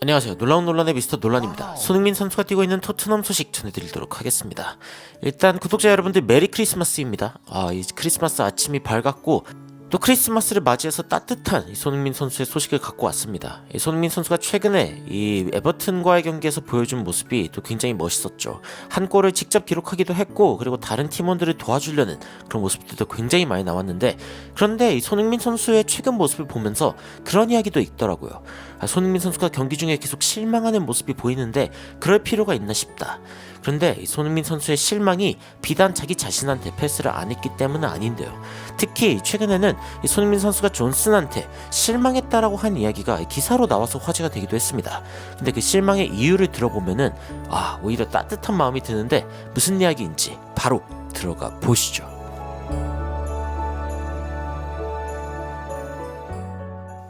안녕하세요. 놀라운 논란의 미스터 논란입니다. 손흥민 선수가 뛰고 있는 토트넘 소식 전해드리도록 하겠습니다. 일단 구독자 여러분들 메리 크리스마스입니다. 아, 이 크리스마스 아침이 밝았고 또 크리스마스를 맞이해서 따뜻한 이 손흥민 선수의 소식을 갖고 왔습니다. 이 손흥민 선수가 최근에 이 에버튼과의 경기에서 보여준 모습이 또 굉장히 멋있었죠. 한 골을 직접 기록하기도 했고 그리고 다른 팀원들을 도와주려는 그런 모습들도 굉장히 많이 나왔는데 그런데 이 손흥민 선수의 최근 모습을 보면서 그런 이야기도 있더라고요. 아, 손흥민 선수가 경기 중에 계속 실망하는 모습이 보이는데 그럴 필요가 있나 싶다. 그런데 이 손흥민 선수의 실망이 비단 자기 자신한테 패스를 안 했기 때문은 아닌데요. 특히 최근에는 이 손흥민 선수가 존슨한테 실망했다라고 한 이야기가 기사로 나와서 화제가 되기도 했습니다. 근데 그 실망의 이유를 들어보면은 아 오히려 따뜻한 마음이 드는데 무슨 이야기인지 바로 들어가 보시죠.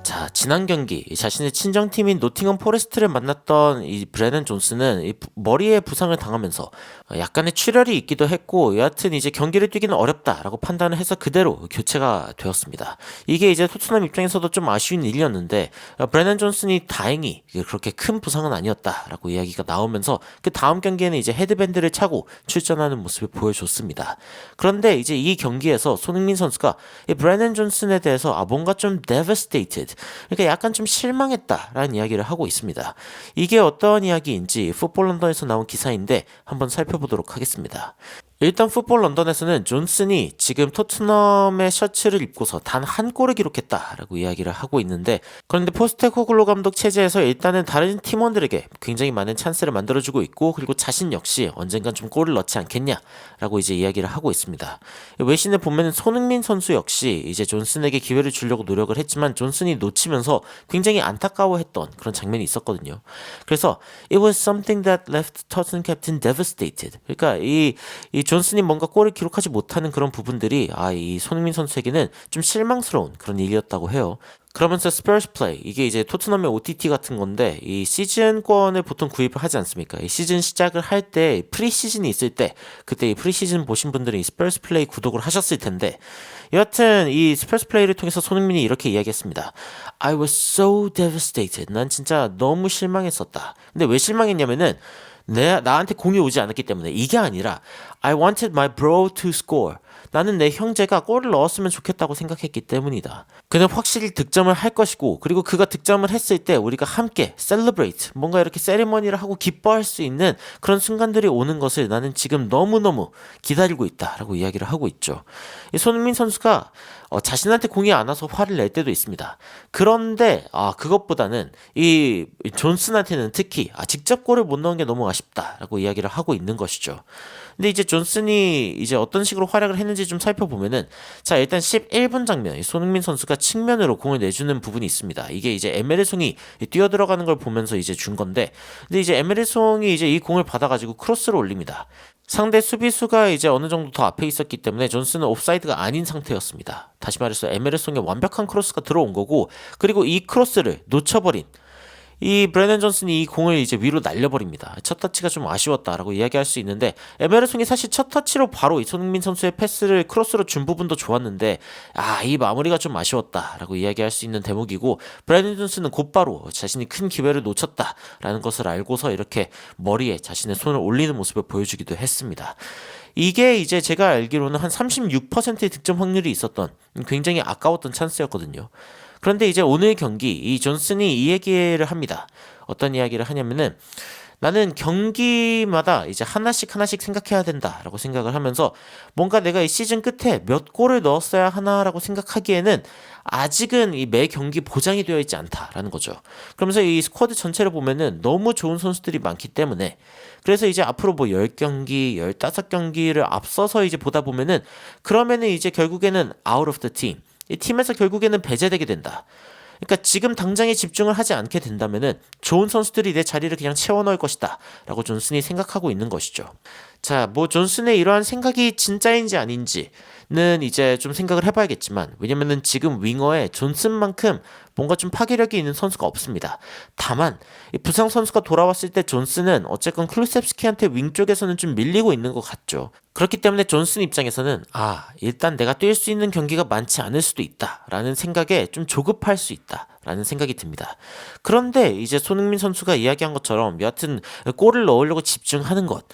자, 지난 경기 자신의 친정팀인 노팅엄 포레스트를 만났던 이 브레넌 존스는 이 부- 머리에 부상을 당하면서 약간의 출혈이 있기도 했고 여하튼 이제 경기를 뛰기는 어렵다라고 판단을 해서 그대로 교체가 되었습니다. 이게 이제 토트넘 입장에서도 좀 아쉬운 일이었는데 어, 브레넌 존슨이 다행히 그렇게 큰 부상은 아니었다라고 이야기가 나오면서 그 다음 경기에는 이제 헤드밴드를 차고 출전하는 모습을 보여줬습니다. 그런데 이제 이 경기에서 손흥민 선수가 이 브레넌 존슨에 대해서 아 뭔가 좀 devastated 그러니까 약간 좀 실망했다라는 이야기를 하고 있습니다. 이게 어떤 이야기인지 풋볼 런던에서 나온 기사인데 한번 살펴보도록 하겠습니다. 일단 풋볼 런던에서는 존슨이 지금 토트넘의 셔츠를 입고서 단 한 골을 기록했다라고 이야기를 하고 있는데 그런데 포스테코글로 감독 체제에서 일단은 다른 팀원들에게 굉장히 많은 찬스를 만들어주고 있고 그리고 자신 역시 언젠간 좀 골을 넣지 않겠냐라고 이제 이야기를 하고 있습니다. 외신에 보면 손흥민 선수 역시 이제 존슨에게 기회를 주려고 노력을 했지만 존슨이 놓치면서 굉장히 안타까워했던 그런 장면이 있었거든요. 그래서 it was something that left Tottenham captain devastated. 그러니까 이, 이 존슨이 뭔가 골을 기록하지 못하는 그런 부분들이 아, 이 손흥민 선수에게는 좀 실망스러운 그런 일이었다고 해요. 그러면서 스퍼스 플레이 이게 이제 토트넘의 OTT 같은 건데 이 시즌권을 보통 구입을 하지 않습니까? 이 시즌 시작을 할 때 프리 시즌이 있을 때 그때 이 프리 시즌 보신 분들은 이 스퍼스 플레이 구독을 하셨을 텐데 여하튼 이 스퍼스 플레이를 통해서 손흥민이 이렇게 이야기했습니다. I was so devastated. 난 진짜 너무 실망했었다. 근데 왜 실망했냐면은 내 나한테 공이 오지 않았기 때문에 이게 아니라 I wanted my bro to score. 나는 내 형제가 골을 넣었으면 좋겠다고 생각했기 때문이다. 그는 확실히 득점을 할 것이고 그리고 그가 득점을 했을 때 우리가 함께 celebrate 뭔가 이렇게 세리머니를 하고 기뻐할 수 있는 그런 순간들이 오는 것을 나는 지금 너무너무 기다리고 있다라고 이야기를 하고 있죠. 이 손흥민 선수가 어, 자신한테 공이 안 와서 화를 낼 때도 있습니다. 그런데 아 그것보다는 이 존슨한테는 특히 아 직접 골을 못 넣은 게 너무 아쉽다라고 이야기를 하고 있는 것이죠. 근데 이제 존슨이 이제 어떤 식으로 활약을 했는지 좀 살펴보면은 자 일단 11분 장면 이 손흥민 선수가 측면으로 공을 내주는 부분이 있습니다. 이게 이제 에메르송이 뛰어 들어가는 걸 보면서 이제 준 건데 근데 이제 에메르송이 이제 이 공을 받아가지고 크로스를 올립니다. 상대 수비수가 이제 어느 정도 더 앞에 있었기 때문에 존슨은 옵사이드가 아닌 상태였습니다. 다시 말해서 에메르송의 완벽한 크로스가 들어온 거고 그리고 이 크로스를 놓쳐버린 이 브레넌 존슨이 이 공을 이제 위로 날려버립니다. 첫 터치가 좀 아쉬웠다라고 이야기할 수 있는데 에메르송이 사실 첫 터치로 바로 이 손흥민 선수의 패스를 크로스로 준 부분도 좋았는데 아 이 마무리가 좀 아쉬웠다라고 이야기할 수 있는 대목이고 브레넌 존슨은 곧바로 자신이 큰 기회를 놓쳤다라는 것을 알고서 이렇게 머리에 자신의 손을 올리는 모습을 보여주기도 했습니다. 이게 이제 제가 알기로는 한 36%의 득점 확률이 있었던 굉장히 아까웠던 찬스였거든요. 그런데 이제 오늘 경기 이 존슨이 이 얘기를 합니다. 어떤 이야기를 하냐면은 나는 경기마다 이제 하나씩 하나씩 생각해야 된다라고 생각을 하면서 뭔가 내가 이 시즌 끝에 몇 골을 넣었어야 하나라고 생각하기에는 아직은 이 매 경기 보장이 되어 있지 않다라는 거죠. 그러면서 이 스쿼드 전체를 보면은 너무 좋은 선수들이 많기 때문에 그래서 이제 앞으로 뭐 10경기, 15경기를 앞서서 이제 보다 보면은 그러면은 이제 결국에는 out of the team 이 팀에서 결국에는 배제되게 된다. 그러니까 지금 당장에 집중을 하지 않게 된다면은 좋은 선수들이 내 자리를 그냥 채워 넣을 것이다. 라고 존슨이 생각하고 있는 것이죠. 자, 뭐 존슨의 이러한 생각이 진짜인지 아닌지는 이제 좀 생각을 해봐야겠지만 왜냐면은 지금 윙어에 존슨만큼 뭔가 좀 파괴력이 있는 선수가 없습니다. 다만 이 부상 선수가 돌아왔을 때 존슨은 어쨌건 클루셉스키한테 윙 쪽에서는 좀 밀리고 있는 것 같죠. 그렇기 때문에 존슨 입장에서는 아 일단 내가 뛸 수 있는 경기가 많지 않을 수도 있다 라는 생각에 좀 조급할 수 있다. 라는 생각이 듭니다. 그런데 이제 손흥민 선수가 이야기한 것처럼 여하튼 골을 넣으려고 집중하는 것.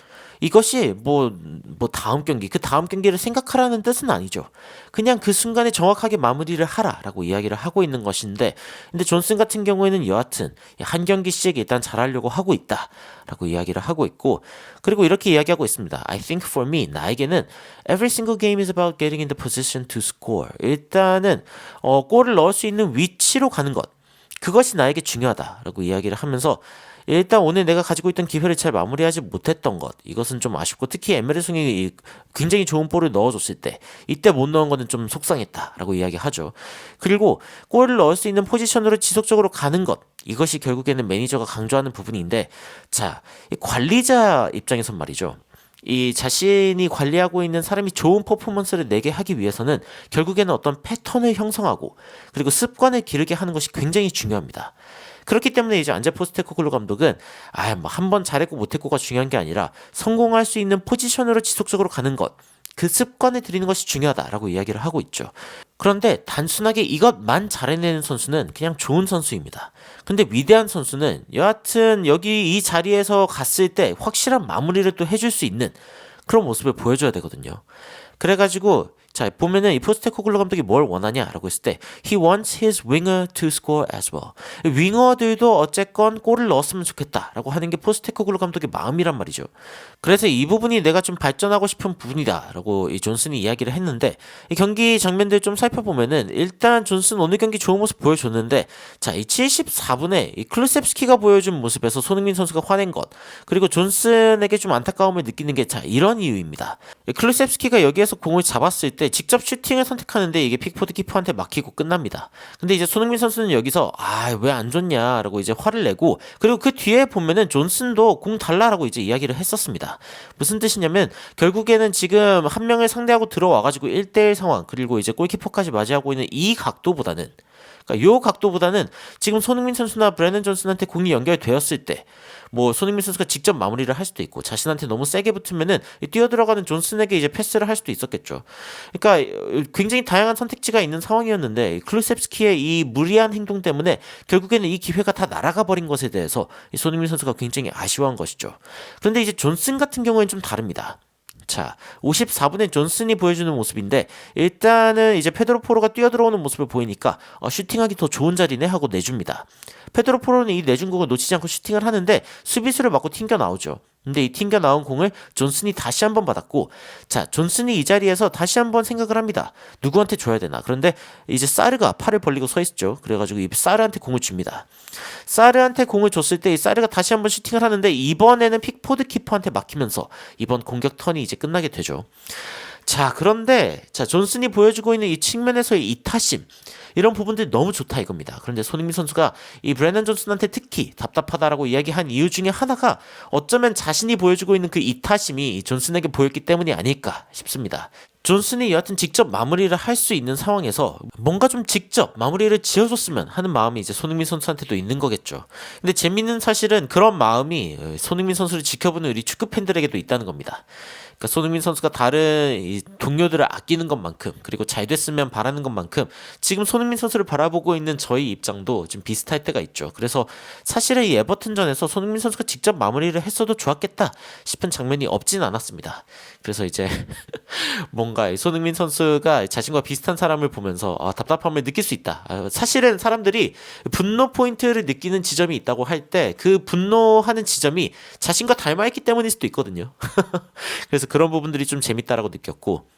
이것이 뭐, 뭐 다음 경기, 그 다음 경기를 생각하라는 뜻은 아니죠. 그냥 그 순간에 정확하게 마무리를 하라라고 이야기를 하고 있는 것인데, 근데 존슨 같은 경우에는 여하튼 한 경기씩 일단 잘하려고 하고 있다라고 이야기를 하고 있고, 그리고 이렇게 이야기하고 있습니다. I think for me, 나에게는 every single game is about getting in the position to score. 일단은, 어, 골을 넣을 수 있는 위치로 가는 것. 그것이 나에게 중요하다라고 이야기를 하면서 일단 오늘 내가 가지고 있던 기회를 잘 마무리하지 못했던 것 이것은 좀 아쉽고 특히 에메르송이 굉장히 좋은 볼을 넣어줬을 때 이때 못 넣은 거는 좀 속상했다라고 이야기하죠. 그리고 골을 넣을 수 있는 포지션으로 지속적으로 가는 것 이것이 결국에는 매니저가 강조하는 부분인데 자 관리자 입장에선 말이죠. 이 자신이 관리하고 있는 사람이 좋은 퍼포먼스를 내게 하기 위해서는 결국에는 어떤 패턴을 형성하고 그리고 습관을 기르게 하는 것이 굉장히 중요합니다. 그렇기 때문에 이제 안제 포스테코글루 감독은 아, 뭐 한 번 잘했고 못했고가 중요한 게 아니라 성공할 수 있는 포지션으로 지속적으로 가는 것. 그 습관을 들이는 것이 중요하다라고 이야기를 하고 있죠. 그런데 단순하게 이것만 잘해내는 선수는 그냥 좋은 선수입니다. 근데 위대한 선수는 여하튼 여기 이 자리에서 갔을 때 확실한 마무리를 또 해줄 수 있는 그런 모습을 보여줘야 되거든요. 그래가지고 자 보면은 이 포스테코글로 감독이 뭘 원하냐라고 했을 때 he wants his winger to score as well. 윙어들도 어쨌건 골을 넣었으면 좋겠다라고 하는 게 포스테코글로 감독의 마음이란 말이죠. 그래서 이 부분이 내가 좀 발전하고 싶은 부분이다라고 이 존슨이 이야기를 했는데 이 경기 장면들 좀 살펴보면은 일단 존슨 오늘 경기 좋은 모습 보여줬는데 자 이 74분에 이 클루셉스키가 보여준 모습에서 손흥민 선수가 화낸 것 그리고 존슨에게 좀 안타까움을 느끼는 게 자 이런 이유입니다. 클루셉스키가 여기에서 공을 잡았을 때 직접 슈팅을 선택하는데 이게 픽포드 키퍼한테 막히고 끝납니다. 근데 이제 손흥민 선수는 여기서 아 왜안 줬냐라고 이제 화를 내고 그리고 그 뒤에 보면은 존슨도 공 달라라고 이제 이야기를 했었습니다. 무슨 뜻이냐면 결국에는 지금 한 명을 상대하고 들어와가지고 1대1 상황 그리고 이제 골키퍼까지 맞이하고 있는 이 각도보다는 그러니까 요 각도보다는 지금 손흥민 선수나 브레넌 존슨한테 공이 연결되었을 때 뭐 손흥민 선수가 직접 마무리를 할 수도 있고 자신한테 너무 세게 붙으면은 뛰어 들어가는 존슨에게 이제 패스를 할 수도 있었겠죠. 그러니까 굉장히 다양한 선택지가 있는 상황이었는데 클루셉스키의 이 무리한 행동 때문에 결국에는 이 기회가 다 날아가 버린 것에 대해서 손흥민 선수가 굉장히 아쉬워한 것이죠. 그런데 이제 존슨 같은 경우에는 좀 다릅니다. 자, 54분의 존슨이 보여주는 모습인데 일단은 이제 페드로 포로가 뛰어들어오는 모습을 보이니까 어, 슈팅하기 더 좋은 자리네 하고 내줍니다. 페드로 포로는 이 내준 공을 놓치지 않고 슈팅을 하는데 수비수를 맞고 튕겨 나오죠. 근데 이 튕겨 나온 공을 존슨이 다시 한번 받았고 자 존슨이 이 자리에서 다시 한번 생각을 합니다. 누구한테 줘야 되나? 그런데 이제 사르가 팔을 벌리고 서 있죠. 그래가지고 이 사르한테 공을 줍니다. 사르한테 공을 줬을 때 이 사르가 다시 한번 슈팅을 하는데 이번에는 픽포드 키퍼한테 막히면서 이번 공격 턴이 이제 끝나게 되죠 자 그런데 자 존슨이 보여주고 있는 이 측면에서의 이타심 이런 부분들이 너무 좋다 이겁니다. 그런데 손흥민 선수가 이 브레넌 존슨한테 특히 답답하다라고 이야기한 이유 중에 하나가 어쩌면 자신이 보여주고 있는 그 이타심이 존슨에게 보였기 때문이 아닐까 싶습니다. 존슨이 여하튼 직접 마무리를 할 수 있는 상황에서 뭔가 좀 직접 마무리를 지어줬으면 하는 마음이 이제 손흥민 선수한테도 있는 거겠죠. 근데 재밌는 사실은 그런 마음이 손흥민 선수를 지켜보는 우리 축구 팬들에게도 있다는 겁니다. 그러니까 손흥민 선수가 다른 이 동료들을 아끼는 것만큼 그리고 잘 됐으면 바라는 것만큼 지금 손흥민 선수를 바라보고 있는 저희 입장도 좀 비슷할 때가 있죠. 그래서 사실은 이 에버튼전에서 손흥민 선수가 직접 마무리를 했어도 좋았겠다 싶은 장면이 없진 않았습니다. 그래서 이제 뭔가 손흥민 선수가 자신과 비슷한 사람을 보면서 아, 답답함을 느낄 수 있다. 아, 사실은 사람들이 분노 포인트를 느끼는 지점이 있다고 할 때 그 분노하는 지점이 자신과 닮아있기 때문일 수도 있거든요. 그래서 그런 부분들이 좀 재밌다라고 느꼈고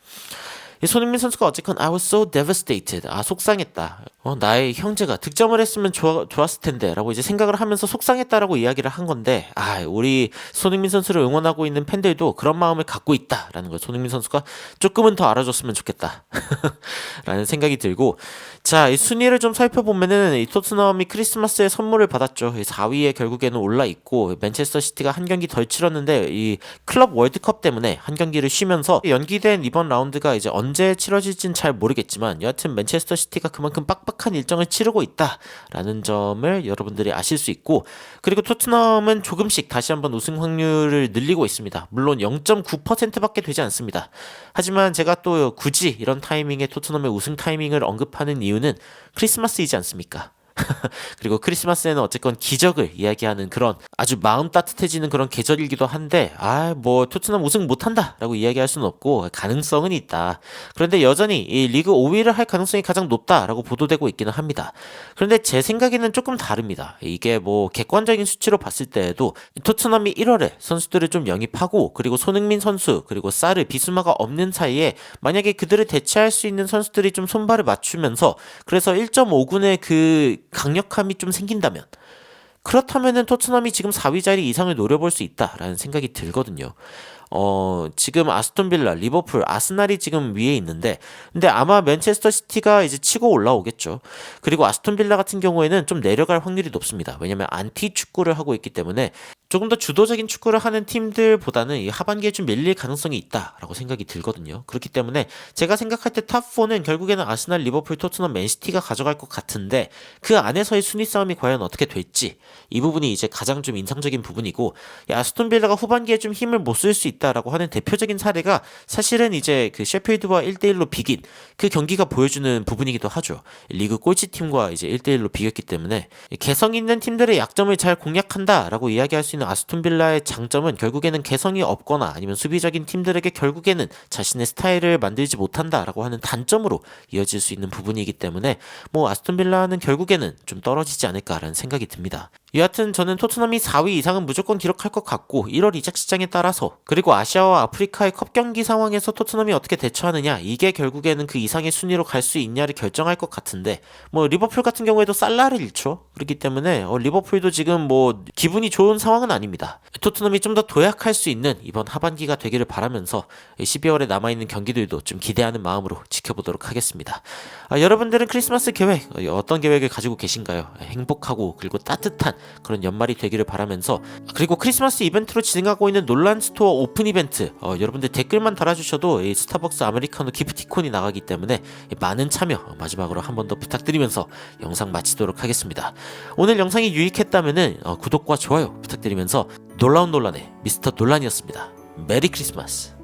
손흥민 선수가 어쨌건 I was so devastated. 아 속상했다. 어, 나의 형제가 득점을 했으면 좋아, 좋았을 텐데 라고 이제 생각을 하면서 속상했다라고 이야기를 한 건데 아 우리 손흥민 선수를 응원하고 있는 팬들도 그런 마음을 갖고 있다라는 걸 손흥민 선수가 조금은 더 알아줬으면 좋겠다. 라는 생각이 들고 자 이 순위를 좀 살펴보면은 이 토트넘이 크리스마스에 선물을 받았죠. 4위에 결국에는 올라 있고 맨체스터 시티가 한 경기 덜 치렀는데 이 클럽 월드컵 때문에 한 경기를 쉬면서 연기된 이번 라운드가 이제 언제 치러질진 잘 모르겠지만 여하튼 맨체스터 시티가 그만큼 빡빡 한 일정을 치르고 있다라는 점을 여러분들이 아실 수 있고 그리고 토트넘은 조금씩 다시 한번 우승 확률을 늘리고 있습니다. 물론 0.9%밖에 되지 않습니다. 하지만 제가 또 굳이 이런 타이밍에 토트넘의 우승 타이밍을 언급하는 이유는 크리스마스이지 않습니까? 그리고 크리스마스에는 어쨌건 기적을 이야기하는 그런 아주 마음 따뜻해지는 그런 계절이기도 한데 아 뭐 토트넘 우승 못한다라고 이야기할 수는 없고 가능성은 있다. 그런데 여전히 이 리그 5위를 할 가능성이 가장 높다라고 보도되고 있기는 합니다. 그런데 제 생각에는 조금 다릅니다. 이게 뭐 객관적인 수치로 봤을 때에도 토트넘이 1월에 선수들을 좀 영입하고 그리고 손흥민 선수 그리고 사르 비수마가 없는 사이에 만약에 그들을 대체할 수 있는 선수들이 좀 손발을 맞추면서 그래서 1.5군의 그 강력함이 좀 생긴다면 그렇다면은 토트넘이 지금 4위 자리 이상을 노려볼 수 있다라는 생각이 들거든요. 어, 지금 아스톤 빌라, 리버풀, 아스날이 지금 위에 있는데, 근데 아마 맨체스터 시티가 이제 치고 올라오겠죠. 그리고 아스톤 빌라 같은 경우에는 좀 내려갈 확률이 높습니다. 왜냐면 안티 축구를 하고 있기 때문에 조금 더 주도적인 축구를 하는 팀들보다는 이 하반기에 좀 밀릴 가능성이 있다라고 생각이 들거든요. 그렇기 때문에 제가 생각할 때 탑4는 결국에는 아스날, 리버풀, 토트넘, 맨시티가 가져갈 것 같은데 그 안에서의 순위 싸움이 과연 어떻게 될지 이 부분이 이제 가장 좀 인상적인 부분이고 이 아스톤 빌라가 후반기에 좀 힘을 못 쓸 수 있다 라고 하는 대표적인 사례가 사실은 이제 그 셰필드와 1대1로 비긴 그 경기가 보여주는 부분이기도 하죠. 리그 꼴찌 팀과 이제 1대1로 비겼기 때문에 개성 있는 팀들의 약점을 잘 공략한다라고 이야기할 수 있는 아스톤 빌라의 장점은 결국에는 개성이 없거나 아니면 수비적인 팀들에게 결국에는 자신의 스타일을 만들지 못한다라고 하는 단점으로 이어질 수 있는 부분이기 때문에 뭐 아스톤 빌라는 결국에는 좀 떨어지지 않을까라는 생각이 듭니다. 여하튼 저는 토트넘이 4위 이상은 무조건 기록할 것 같고 1월 이적 시장에 따라서 그리고 아시아와 아프리카의 컵 경기 상황에서 토트넘이 어떻게 대처하느냐 이게 결국에는 그 이상의 순위로 갈 수 있냐를 결정할 것 같은데 뭐 리버풀 같은 경우에도 살라를 잃죠. 그렇기 때문에 어, 리버풀도 지금 뭐 기분이 좋은 상황은 아닙니다. 토트넘이 좀 더 도약할 수 있는 이번 하반기가 되기를 바라면서 12월에 남아있는 경기들도 좀 기대하는 마음으로 지켜보도록 하겠습니다. 아, 여러분들은 크리스마스 계획 어, 어떤 계획을 가지고 계신가요? 행복하고 그리고 따뜻한 그런 연말이 되기를 바라면서 그리고 크리스마스 이벤트로 진행하고 있는 논란 스토어 오픈 이벤트 어, 여러분들 댓글만 달아주셔도 이 스타벅스 아메리카노 기프티콘이 나가기 때문에 많은 참여 마지막으로 한 번 더 부탁드리면서 영상 마치도록 하겠습니다. 오늘 영상이 유익했다면 어, 구독과 좋아요 부탁드리면서 놀라운 논란의 미스터 논란이었습니다. 메리 크리스마스